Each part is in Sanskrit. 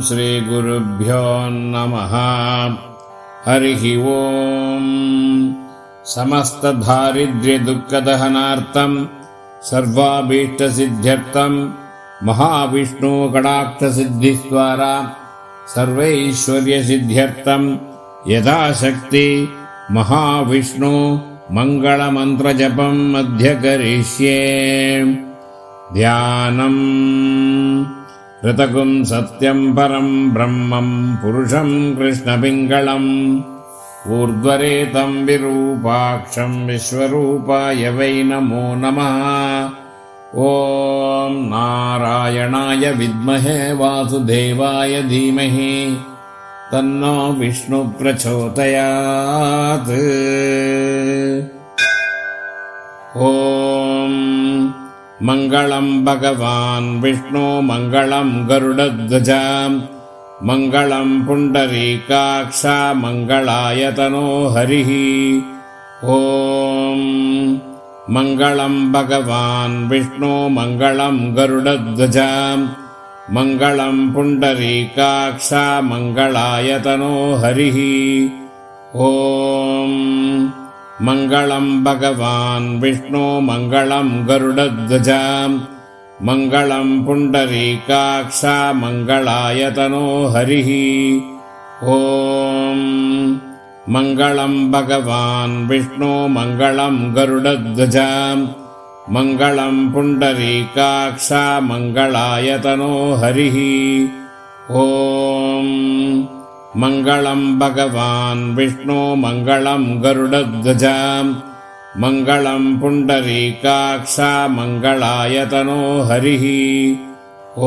श्रीगुरुभ्यो नमः। हरिः ओम्। समस्तदारिद्र्यदुःखदहनार्थम् सर्वाभीष्टसिद्ध्यर्थम् महाविष्णुकटाक्षसिद्धिद्वारा सर्वैश्वर्यसिद्ध्यर्थम् यथाशक्ति महाविष्णु मङ्गलमन्त्रजपम् अद्य करिष्ये ध्यानम् ऋतकुम् सत्यम् परम् ब्रह्मम् पुरुषम् कृष्णपिङ्गळम् ऊर्ध्वरेतम् विरूपाक्षम् विश्वरूपाय वै नमो नमः। ॐ नारायणाय विद्महे वासुदेवाय धीमहि तन्नो विष्णुप्रचोदयात् मङ्गलम् भगवान् विष्णो मङ्गलम् गरुडध्वज। मङ्गलम् पुण्डरीकाक्षा मङ्गलायतनो हरिः। ॐ मङ्गलम् भगवान् विष्णो मङ्गलम् गरुडध्वज। मङ्गलम् पुण्डरीकाक्षा मङ्गलायतनो हरिः। ॐ मङ्गलम् भगवान् विष्णो मङ्गलम् गरुडध्वज मङ्गलम् पुण्डरीकाक्षा मङ्गलायतनो हरिः। ॐ मङ्गलम् भगवान् विष्णो मङ्गलम् गरुडध्वज मङ्गलम् पुण्डरीकाक्षा मङ्गलायतनो हरिः। ॐ मङ्गलम् भगवान् विष्णो मङ्गलम् गरुडध्वज मङ्गलम् पुण्डरीकाक्षा मङ्गलायतनो हरिः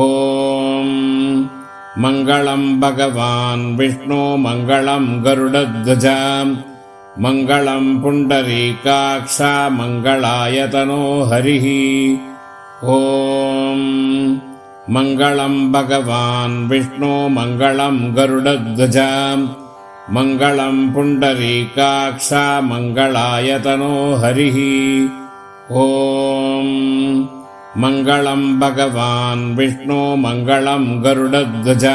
ॐ मङ्गलम् भगवान् विष्णो मङ्गलम् गरुडध्वज मङ्गलम् पुण्डरीकाक्षा मङ्गलायतनो हरिः ॐ मङ्गलम् भगवान् विष्णो मङ्गलम् गरुडध्वज मङ्गलम् पुण्डरीकाक्षा मङ्गलायतनो हरिः। ॐ मङ्गलम् भगवान् विष्णो मङ्गलम् गरुडध्वज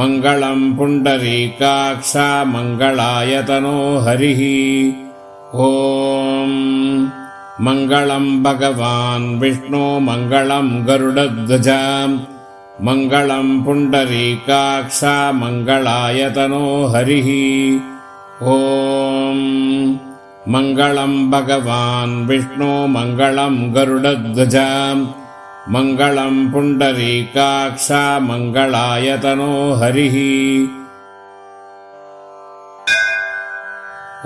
मङ्गलम् पुण्डरीकाक्षा मङ्गलायतनो हरिः। ॐ मङ्गलम् भगवान् विष्णो मङ्गलम् गरुडध्वज। मङ्गलम् पुण्डरीकाक्षा मङ्गलायतनो हरिः। ॐ मङ्गलम् भगवान् विष्णो मङ्गलम् गरुडध्वज। मङ्गलम् पुण्डरीकाक्षा मङ्गलायतनो हरिः।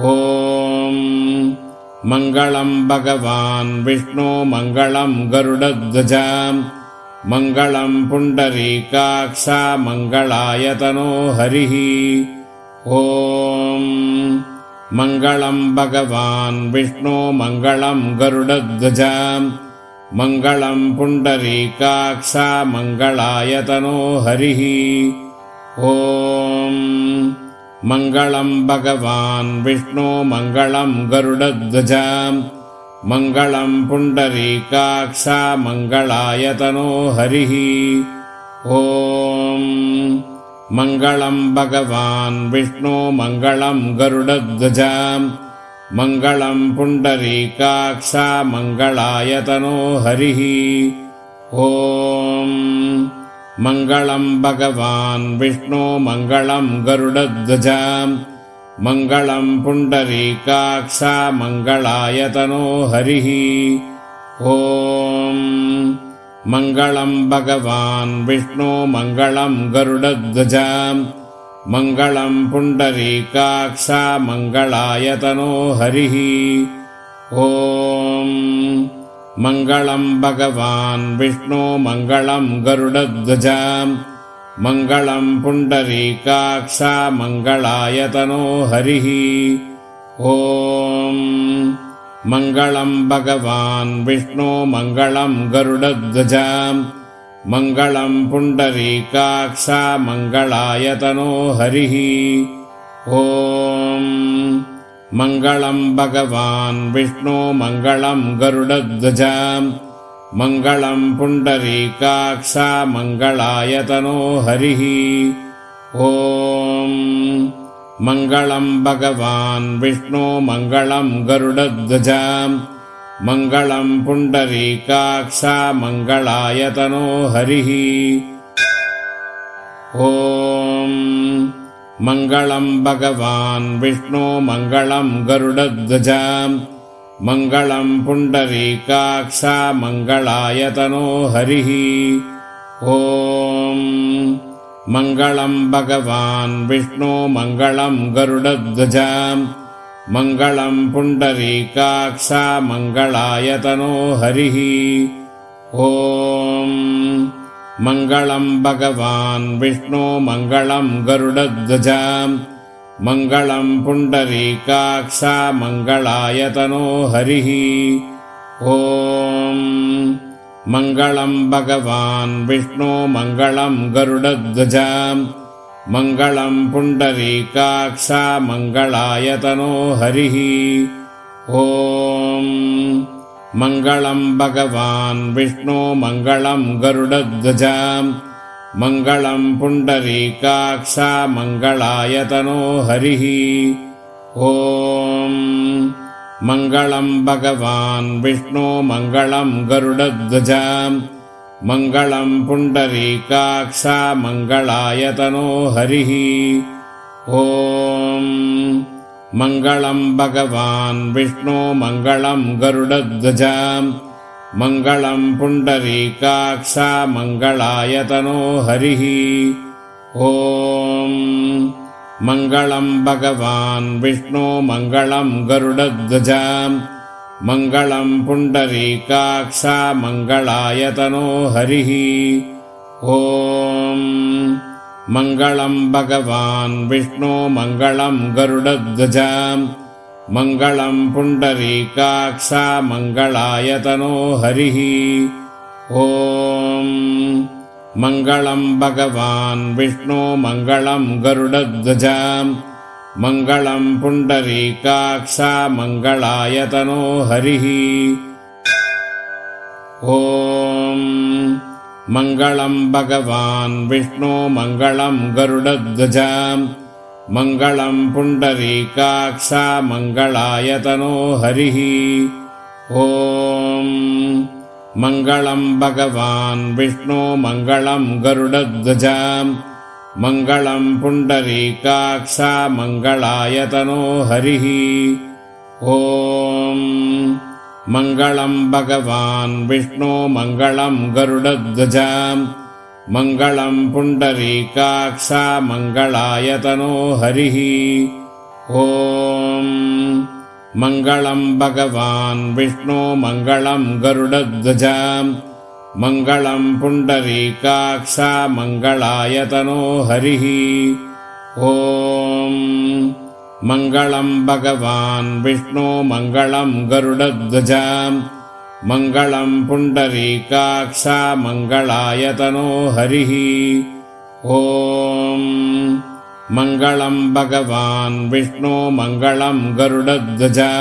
ॐ मङ्गलम् भगवान् विष्णो मङ्गलम् गरुडध्वज। मङ्गलम् पुण्डरीकाक्षा मङ्गलायतनो हरिः। ॐ मङ्गलम् भगवान् विष्णो मङ्गलम् गरुडध्वज। मङ्गलम् पुण्डरीकाक्षा मङ्गलायतनो हरिः। ॐ मङ्गलम् भगवान् विष्णो मङ्गलम् गरुडध्वज। मङ्गलम् पुण्डरीकाक्षा मङ्गलायतनो हरिः। ॐ मङ्गलम् भगवान् विष्णो मङ्गलम् गरुडध्वज। मङ्गलम् पुण्डरीकाक्षा मङ्गलायतनो हरिः। ॐ मङ्गलम् भगवान् विष्णो मङ्गलम् गरुडध्वज मङ्गलम् पुण्डरीकाक्षा मङ्गलायतनो हरिः ॐ मङ्गलम् भगवान् विष्णो मङ्गलम् गरुडध्वज मङ्गलम् पुण्डरीकाक्षा मङ्गलायतनो हरिः ॐ मङ्गलम् भगवान् विष्णो मङ्गलम् गरुडध्वज मङ्गलम् पुण्डरीकाक्षा मङ्गलायतनो हरिः ॐ मङ्गलम् भगवान् विष्णो मङ्गलम् गरुडध्वज मङ्गलम् पुण्डरीकाक्षा मङ्गलायतनो हरिः ॐ मङ्गलम् भगवान् विष्णो मङ्गलम् गरुडध्वज। मङ्गलम् पुण्डरीकाक्षा मङ्गलायतनो हरिः। ॐ मङ्गलम् भगवान् विष्णो मङ्गलम् गरुडध्वजा। मङ्गलम् पुण्डरीकाक्षा मङ्गलायतनो हरिः। ॐ मङ्गलम् भगवान् विष्णो मङ्गलम् गरुडध्वजा। मङ्गलम् पुण्डरीकाक्षा मङ्गलायतनो हरिः। ॐ मङ्गलम् भगवान् विष्णो मङ्गलम् गरुडध्वजा। मङ्गलम् पुण्डरीकाक्षा मङ्गलायतनो हरिः। ॐ मङ्गलम् भगवान् विष्णो मङ्गलम् गरुडध्वजा। मङ्गलम् पुण्डरीकाक्षा मङ्गलायतनो हरिः। ॐ मङ्गलम् भगवान् विष्णो मङ्गलम् गरुडध्वजा। मङ्गलम् पुण्डरीकाक्षा मङ्गलायतनो हरिः। ॐ मङ्गलम् भगवान् विष्णो मङ्गलम् गरुडध्वजा। मङ्गलम् पुण्डरीकाक्षा मङ्गलायतनो हरिः। ॐ मङ्गलम् भगवान् विष्णो मङ्गलम् गरुडध्वजा। मङ्गलम् पुण्डरीकाक्षा मङ्गलायतनो हरिः। ॐ मङ्गलम् भगवान् विष्णो मङ्गलम् गरुडध्वजा। मङ्गलम् पुण्डरीकाक्षा मङ्गलायतनो हरिः। ॐ मङ्गलम् भगवान् विष्णो मङ्गलम् गरुडध्वजा। मङ्गलम् पुण्डरीकाक्षा मङ्गलायतनो हरिः। ॐ मङ्गलम् भगवान् विष्णो मङ्गलम् गरुडध्वजा। मङ्गलम् पुण्डरीकाक्षा मङ्गलायतनो हरिः। ॐ मङ्गलम् भगवान् विष्णो मङ्गलम् गरुडध्वजा। मङ्गलम् पुण्डरीकाक्षा मङ्गलायतनो हरिः। ॐ मङ्गलम् भगवान् विष्णो मङ्गलम् गरुडध्वजा मङ्गलम् पुण्डरीकाक्षा मङ्गलायतनो हरिः। ॐ मङ्गलम् भगवान् विष्णो मङ्गलम् गरुडध्वजा मङ्गलम् पुण्डरीकाक्षा मङ्गलायतनो हरिः। ॐ मङ्गलम् भगवान् विष्णो मङ्गलम् गरुडध्वजा। मङ्गलम् पुण्डरीकाक्षा मङ्गलायतनो हरिः। ॐ मङ्गलम् भगवान् विष्णो मङ्गलम् गरुडध्वजा। मङ्गलम् पुण्डरीकाक्षा मङ्गलायतनो हरिः। ॐ मङ्गलम् भगवान् विष्णो मङ्गलम् गरुडध्वजा मङ्गलम् पुण्डरीकाक्षा मङ्गलायतनो हरिः। ॐ मङ्गलम् भगवान् विष्णो मङ्गलम् गरुडध्वजा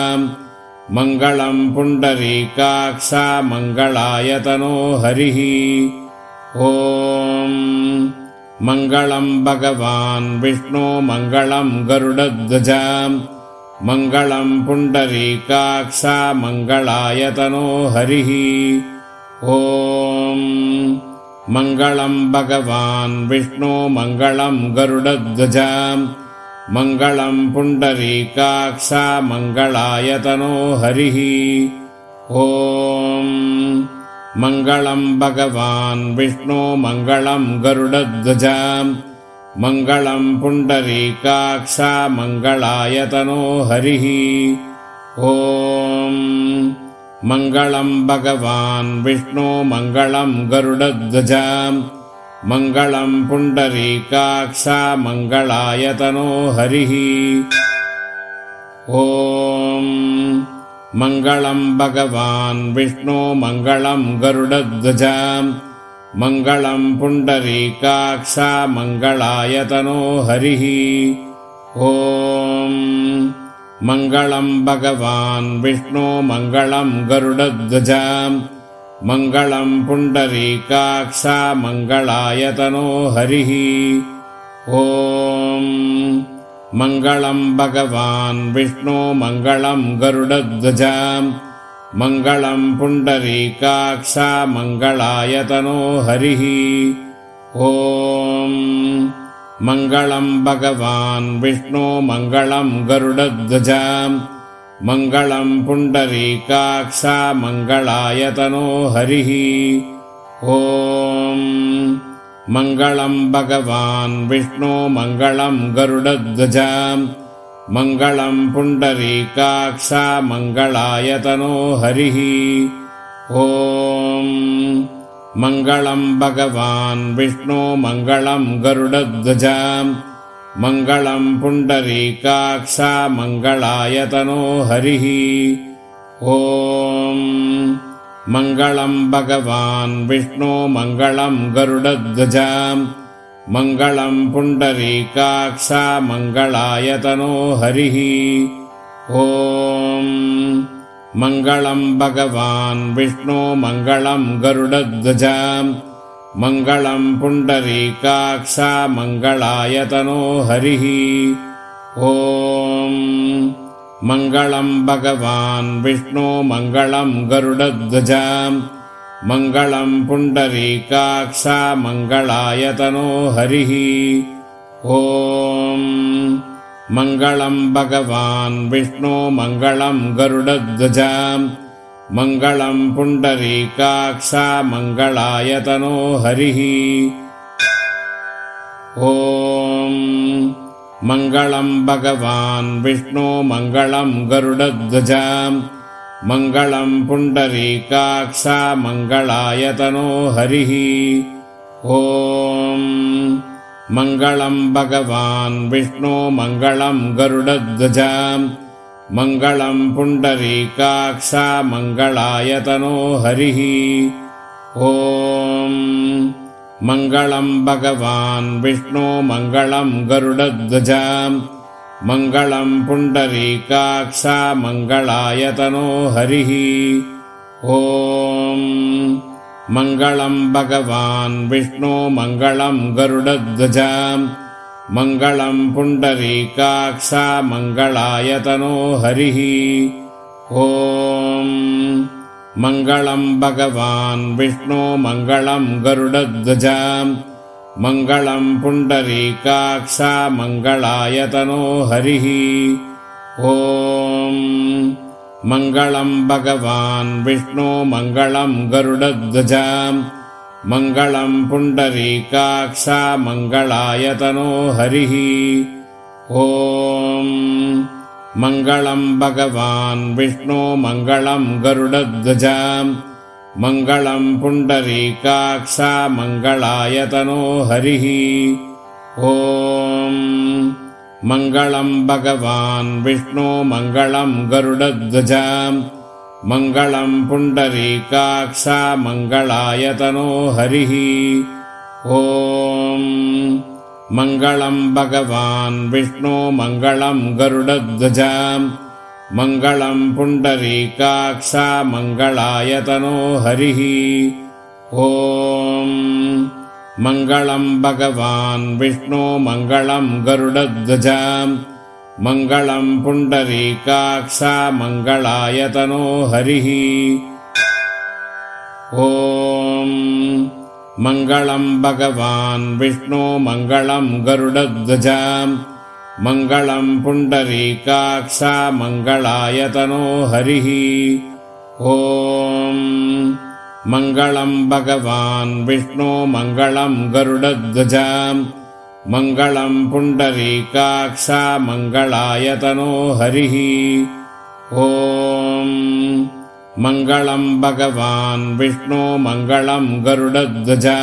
मङ्गलम् पुण्डरीकाक्षा मङ्गलायतनो हरिः। ॐ मङ्गलम् भगवान् विष्णो मङ्गलम् गरुडध्वजा। मङ्गलम् पुण्डरीकाक्षा मङ्गलायतनो हरिः। ॐ मङ्गलम् भगवान् विष्णो मङ्गलम् गरुडध्वजा। मङ्गलम् पुण्डरीकाक्षा मङ्गलायतनो हरिः। ॐ मङ्गलम् भगवान् विष्णो मङ्गलम् गरुडध्वजा मङ्गलम् पुण्डरीकाक्षा मङ्गलायतनो हरिः ॐ मङ्गलम् भगवान् विष्णो मङ्गलम् गरुडध्वजा मङ्गलम् पुण्डरीकाक्षा मङ्गलायतनो हरिः ॐ मङ्गलम् भगवान् विष्णो मङ्गलम् गरुडध्वजा। मङ्गलम् पुण्डरीकाक्षा मङ्गलायतनो हरिः। ॐ मङ्गलम् भगवान् विष्णो मङ्गलम् गरुडध्वजा। मङ्गलम् पुण्डरीकाक्षा मङ्गलायतनो हरिः। ॐ मङ्गलम् भगवान् विष्णो मङ्गलम् गरुडध्वजा मङ्गलम् पुण्डरीकाक्षा मङ्गलायतनो हरिः। ॐ मङ्गलम् भगवान् विष्णो मङ्गलम् गरुडध्वजा मङ्गलम् पुण्डरीकाक्षा मङ्गलायतनो हरिः। ॐ मङ्गलम् भगवान् विष्णो मङ्गलम् गरुडध्वजा। मङ्गलम् पुण्डरीकाक्षा मङ्गलायतनो हरिः। ॐ मङ्गलम् भगवान् विष्णो मङ्गलम् गरुडध्वजा। मङ्गलम् पुण्डरीकाक्षा मङ्गलायतनो हरिः। ॐ मङ्गलम् भगवान् विष्णो मङ्गलम् गरुडध्वजा मङ्गलम् पुण्डरीकाक्षा मङ्गलायतनो हरिः ॐ मङ्गलम् भगवान् विष्णो मङ्गलम् गरुडध्वजा मङ्गलम् पुण्डरीकाक्षा मङ्गलायतनो हरिः ॐ मङ्गलम् भगवान् विष्णो मङ्गलम् गरुडध्वजा। मङ्गलम् पुण्डरीकाक्षा मङ्गलायतनो हरिः। ॐ मङ्गलम् भगवान् विष्णो मङ्गलम् गरुडध्वजा। मङ्गलम् पुण्डरीकाक्षा मङ्गलायतनो हरिः। ॐ मङ्गलम् भगवान् विष्णो मङ्गलम् गरुडध्वजा मङ्गलम् पुण्डरीकाक्षा मङ्गलायतनो हरिः। ॐ मङ्गलम् भगवान् विष्णो मङ्गलम् गरुडध्वजा मङ्गलम् पुण्डरीकाक्षा मङ्गलायतनो हरिः। ॐ मङ्गलम् भगवान् विष्णो मङ्गलम् गरुडध्वजा। मङ्गलम् पुण्डरीकाक्षा मङ्गलायतनो हरिः। ॐ मङ्गलम् भगवान् विष्णो मङ्गलम् गरुडध्वजा। मङ्गलम् पुण्डरीकाक्षा मङ्गलायतनो हरिः। ॐ मङ्गलम् भगवान् विष्णो मङ्गलम् गरुडध्वजा। मङ्गलम् पुण्डरीकाक्षा मङ्गलायतनो हरिः। ॐ मङ्गलम् भगवान् विष्णो मङ्गलम् गरुडध्वजा। मङ्गलम् पुण्डरीकाक्षा मङ्गलायतनो हरिः। ॐ मङ्गलम् भगवान् विष्णो मङ्गलम् गरुडध्वजा मङ्गलम् पुण्डरीकाक्षा मङ्गलायतनो हरिः ॐ मङ्गलम् भगवान् विष्णो मङ्गलम् गरुडध्वजा मङ्गलम् पुण्डरीकाक्षा मङ्गलायतनो हरिः ॐ मङ्गलम् भगवान् विष्णो मङ्गलम् गरुडध्वजा मङ्गलम् पुण्डरीकाक्षा मङ्गलायतनो हरिः। ॐ मङ्गलम् भगवान् विष्णो मङ्गलम् गरुडध्वजा मङ्गलम् पुण्डरीकाक्षा मङ्गलायतनो हरिः। ॐ मङ्गलम् भगवान् विष्णो मङ्गलम् गरुडध्वजा। मङ्गलम् पुण्डरीकाक्षा मङ्गलायतनो हरिः। ॐ मङ्गलम् भगवान् विष्णो मङ्गलम् गरुडध्वजा। मङ्गलम् पुण्डरीकाक्षा मङ्गलायतनो हरिः। ॐ मङ्गलम् भगवान् विष्णो मङ्गलम् गरुडध्वजा।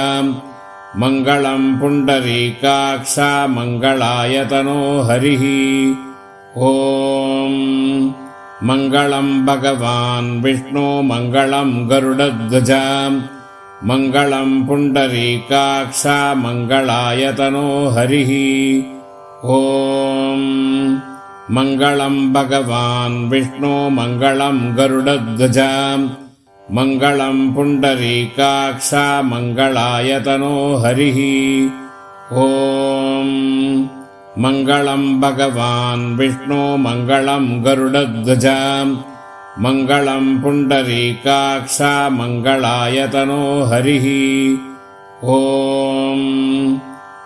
मङ्गलम् पुण्डरीकाक्षा मङ्गलायतनो हरिः। ॐ मङ्गलम् भगवान् विष्णो मङ्गलम् गरुडध्वजा। मङ्गलम् पुण्डरीकाक्षा मङ्गलायतनो हरिः। ॐ मङ्गलम् भगवान् विष्णो मङ्गलम् गरुडध्वजा। मङ्गलम् पुण्डरीकाक्षा मङ्गलायतनो हरिः। ॐ मङ्गलम् भगवान् विष्णो मङ्गलम् गरुडध्वजा। मङ्गलम् पुण्डरीकाक्षा मङ्गलायतनो हरिः। ॐ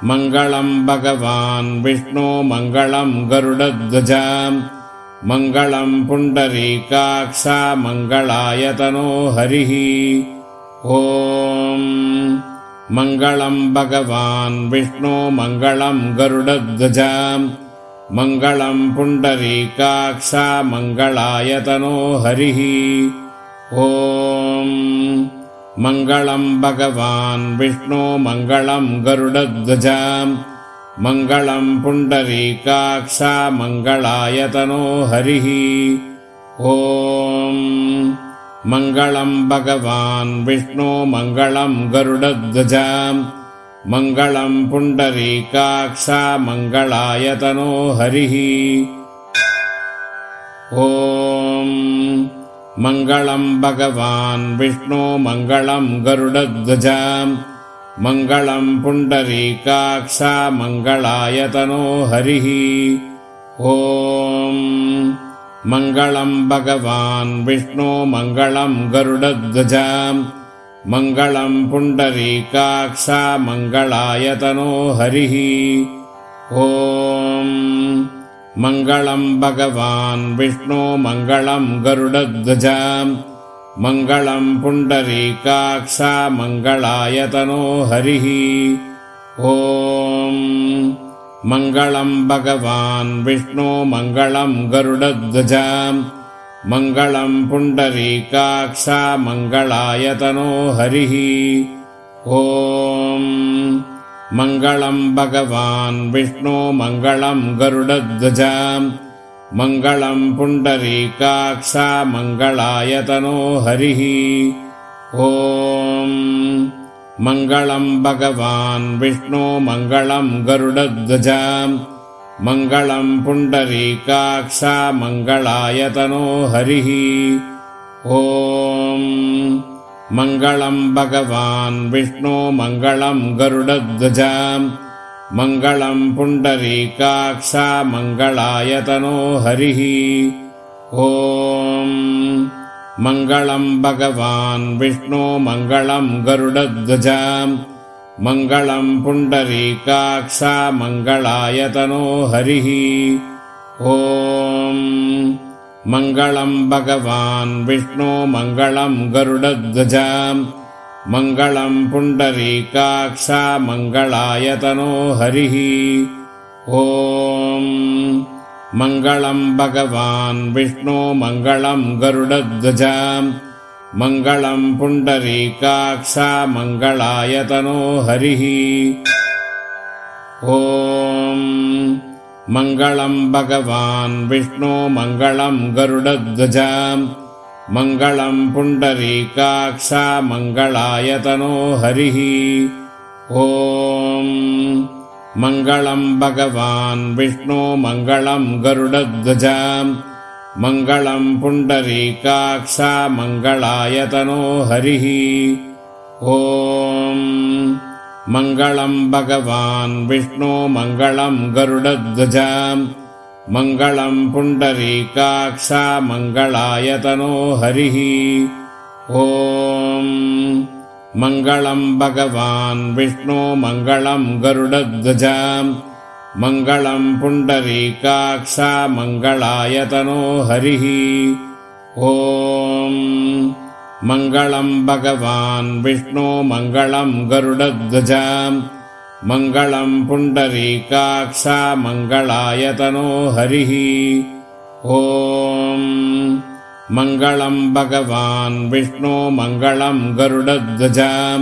मङ्गलम् भगवान् विष्णो मङ्गलम् गरुडध्वजा। मङ्गलम् पुण्डरीकाक्षा मङ्गलायतनो हरिः। ॐ मङ्गलम् भगवान् विष्णो मङ्गलम् गरुडध्वजा। मङ्गलम् पुण्डरीकाक्षा मङ्गलायतनो हरिः। ॐ मङ्गलम् भगवान् विष्णो मङ्गलम् गरुडध्वजा मङ्गलम् पुण्डरीकाक्षा मङ्गलायतनो हरिः ॐ मङ्गलम् भगवान् विष्णो मङ्गलम् गरुडध्वजा मङ्गलम् पुण्डरीकाक्षा मङ्गलायतनो हरिः ॐ मङ्गलम् भगवान् विष्णो मङ्गलम् गरुडध्वजा मङ्गलम् पुण्डरीकाक्षा मङ्गलायतनो हरिः ॐ मङ्गलम् भगवान् विष्णो मङ्गलम् गरुडध्वजा मङ्गलम् पुण्डरीकाक्षा मङ्गलायतनो हरिः ॐ मङ्गलम् भगवान् विष्णो मङ्गलम् गरुडध्वजा। मङ्गलम् पुण्डरीकाक्षा मङ्गलायतनो हरिः। ॐ मङ्गलम् भगवान् विष्णो मङ्गलम् गरुडध्वजा। मङ्गलम् पुण्डरीकाक्षा मङ्गलायतनो हरिः। ॐ मङ्गलम् भगवान् विष्णो मङ्गलम् गरुडध्वजा। मङ्गलम् पुण्डरीकाक्षा मङ्गलायतनो हरिः। ॐ मङ्गलम् भगवान् विष्णो मङ्गलम् गरुडध्वजा। मङ्गलम् पुण्डरीकाक्षा मङ्गलायतनो हरिः। ॐ मङ्गलम् भगवान् विष्णो मङ्गलम् गरुडध्वजा। मङ्गलम् पुण्डरीकाक्षा मङ्गलायतनो हरिः। ॐ मङ्गलम् भगवान् विष्णो मङ्गलम् गरुडध्वजा। मङ्गलम् पुण्डरीकाक्षा मङ्गलायतनो हरिः। ॐ मङ्गलम् भगवान् विष्णो मङ्गलम् गरुडध्वजा मङ्गलम् पुण्डरीकाक्षा मङ्गलायतनो हरिः ॐ मङ्गलम् भगवान् विष्णो मङ्गलम् गरुडध्वजा मङ्गलम् पुण्डरीकाक्षा मङ्गलायतनो हरिः ॐ मङ्गलम् भगवान् विष्णो मङ्गलम् गरुडध्वजा। मङ्गलम् पुण्डरीकाक्षा मङ्गलायतनो हरिः। ॐ मङ्गलम् भगवान् विष्णो मङ्गलम् गरुडध्वजा। मङ्गलम् पुण्डरीकाक्षा मङ्गलायतनो हरिः। ॐ मङ्गलम् भगवान् विष्णो मङ्गलम् गरुडध्वजा। मङ्गलम् पुण्डरीकाक्षा मङ्गलायतनो हरिः। ॐ मङ्गलम् भगवान् विष्णो मङ्गलम् गरुडध्वजा। मङ्गलम् पुण्डरीकाक्षा मङ्गलायतनो हरिः। ॐ मङ्गलम् भगवान् विष्णो मङ्गलम् गरुडध्वजा। मङ्गलम् पुण्डरीकाक्षा मङ्गलायतनो हरिः। ॐ मङ्गलम् भगवान् विष्णो मङ्गलम् गरुडध्वजा।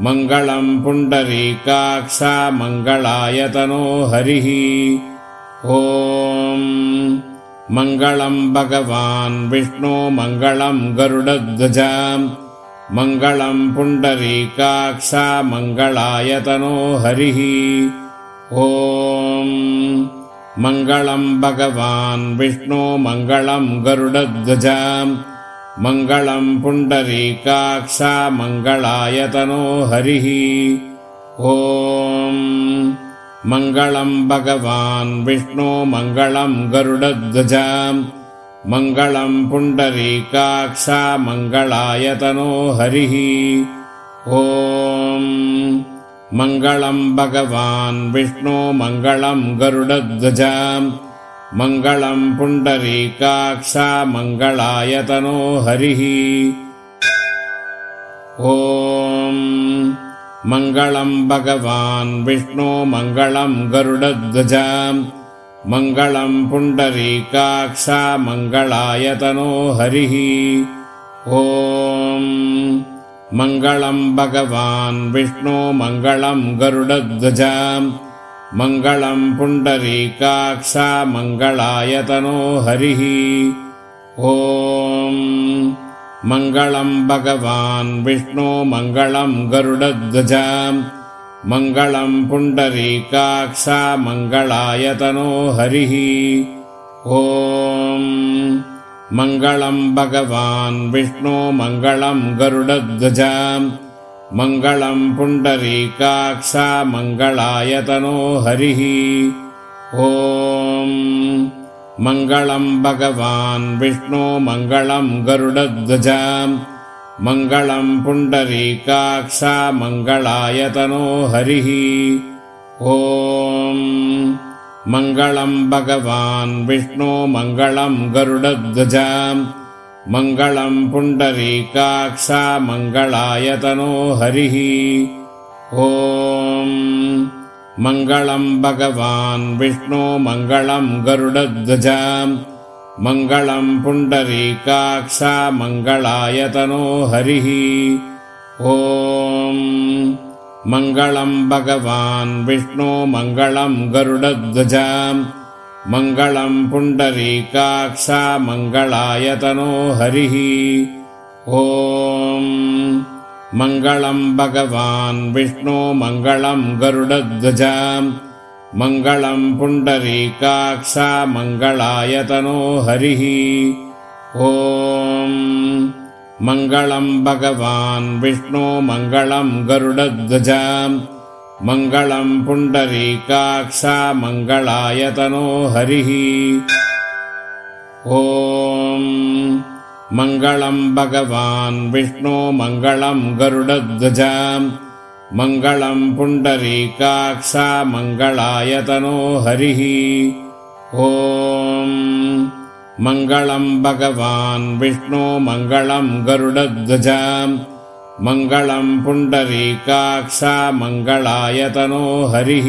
मङ्गलम् पुण्डरीकाक्षा मङ्गलायतनो हरिः। ॐ मङ्गलम् भगवान् विष्णो मङ्गलम् गरुडध्वजा। मङ्गलम् पुण्डरीकाक्षा मङ्गलायतनो हरिः। ॐ मङ्गलम् भगवान् विष्णो मङ्गलम् गरुडध्वजा। मङ्गलं पुण्डरीकाक्षा मङ्गलायतनो हरिः। ॐ मङ्गलं भगवान् विष्णो मङ्गलं गरुडध्वजा मङ्गलं पुण्डरीकाक्षा मङ्गलायतनो हरिः ॐ मङ्गलं भगवान् विष्णो मङ्गलं गरुडध्वजा मङ्गलं पुण्डरीकाक्षा मङ्गलायतनो हरिः ॐ मङ्गलं भगवान् विष्णो मङ्गलं गरुडध्वजा। मङ्गलं पुण्डरीकाक्षा मङ्गलायतनो हरिः। ॐ मङ्गलं भगवान् विष्णो मङ्गलं गरुडध्वजा। मङ्गलं पुण्डरीकाक्षा मङ्गलायतनो हरिः। ॐ मङ्गलं भगवान् विष्णो मङ्गलं गरुडध्वजा मङ्गलं पुण्डरीकाक्षा मङ्गलायतनो हरिः ॐ मङ्गलं भगवान् विष्णो मङ्गलं गरुडध्वजा मङ्गलं पुण्डरीकाक्षा मङ्गलायतनो हरिः ॐ मङ्गलं भगवान् विष्णो मङ्गलं गरुडध्वजा मङ्गलं पुण्डरीकाक्षा मङ्गलायतनो हरिः। ॐ मङ्गलं भगवान् विष्णो मङ्गलं गरुडध्वजा मङ्गलं पुण्डरीकाक्षा मङ्गलायतनो हरिः। ॐ मङ्गलं भगवान् विष्णो मङ्गलं गरुडध्वजा। मङ्गलं पुण्डरीकाक्षा मङ्गलायतनो हरिः। ॐ मङ्गलं भगवान् विष्णो मङ्गलं गरुडध्वजा। मङ्गलं पुण्डरीकाक्षा मङ्गलायतनो हरिः। ॐ मङ्गलं भगवान् विष्णो मङ्गलं गरुडध्वजा। मङ्गलं पुण्डरीकाक्षा मङ्गलायतनो हरिः। ॐ मङ्गलं भगवान् विष्णो मङ्गलं गरुडध्वजा। मङ्गलं पुण्डरीकाक्षा मङ्गलायतनो हरिः। ॐ मङ्गलं भगवान् विष्णो मङ्गलं गरुडध्वजा। मङ्गलं पुण्डरीकाक्षा मङ्गलायतनो हरिः। ॐ मङ्गलं भगवान् विष्णो मङ्गलं गरुडध्वजा। मङ्गलं पुण्डरीकाक्षा मङ्गलायतनो हरिः।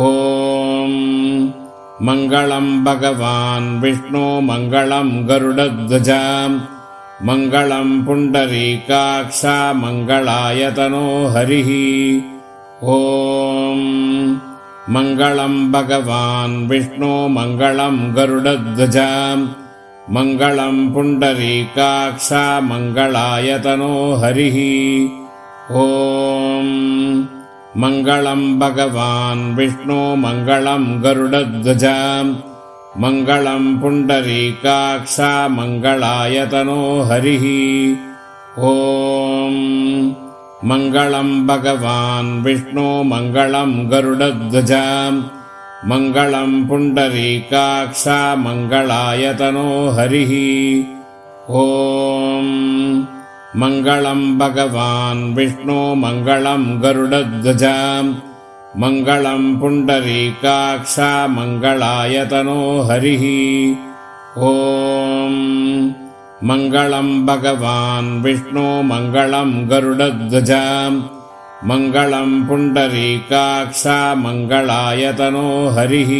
ॐ मङ्गलं भगवान् विष्णो मङ्गलं गरुडध्वजा मङ्गलं पुण्डरीकाक्षा मङ्गलायतनो हरिः। ॐ मङ्गलं भगवान् विष्णो मङ्गलं गरुडध्वजा मङ्गलं पुण्डरीकाक्षा मङ्गलायतनो हरिः। ॐ मङ्गलं भगवान् विष्णो मङ्गलं गरुडध्वजा मङ्गलं पुण्डरीकाक्षा मङ्गलायतनो हरिः। ॐ मङ्गलं भगवान् विष्णो मङ्गलं गरुडध्वजा मङ्गलं पुण्डरीकाक्षा मङ्गलायतनो हरिः। ॐ मङ्गलं भगवान् विष्णो मङ्गलं गरुडध्वजा मङ्गलं पुण्डरीकाक्षा मङ्गलायतनो हरिः ॐ मङ्गलं भगवान् विष्णो मङ्गलं गरुडध्वजा मङ्गलं पुण्डरीकाक्षा मङ्गलायतनो हरिः